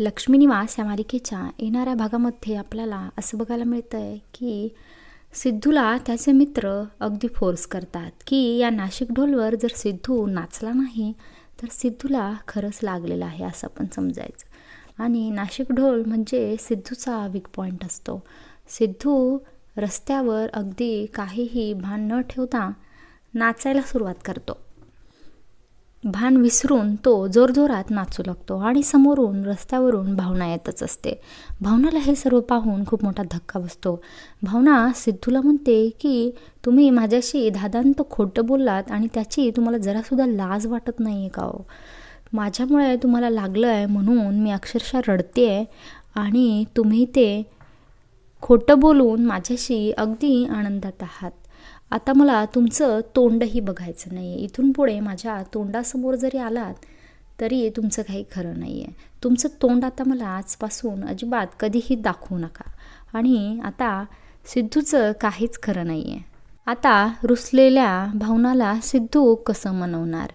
लक्ष्मी निवास या मालिकेच्या येणाऱ्या भागामध्ये आपल्याला असं बघायला मिळतं आहे की सिद्धूला त्याचे मित्र अगदी फोर्स करतात. की या नाशिक ढोलवर जर सिद्धू नाचला नाही तर सिद्धूला खरंच लागलेलं आहे असं आपण समजायचं. आणि नाशिक ढोल म्हणजे सिद्धूचा वीक पॉईंट असतो. सिद्धू रस्त्यावर अगदी काहीही भान न ठेवता नाचायला सुरुवात करतो. भान विसरून तो जोरजोरात नाचू लागतो आणि समोरून रस्त्यावरून भावना येतच असते. भावनाला हे सर्व पाहून खूप मोठा धक्का बसतो. भावना सिद्धूला म्हणते की तुम्ही माझ्याशी दादांत खोटं बोललात आणि त्याची तुम्हाला जरासुद्धा लाज वाटत नाही आहे का हो? माझ्यामुळे तुम्हाला लागलं आहे म्हणून मी अक्षरशः रडते आहे आणि तुम्ही ते खोटं बोलून माझ्याशी अगदी आनंदात आहात. आता मला तुमचं तोंडही बघायचं नाही आहे इथून पुढे माझ्या तोंडासमोर जरी आलात तरी तुमचं काही खरं नाही आहे तुमचं तोंड आता मला आजपासून अजिबात कधीही दाखवू नका. आणि आता सिद्धूचं काहीच खरं नाही आहे आता रुसलेल्या भावनाला सिद्धू कसं मनवणार?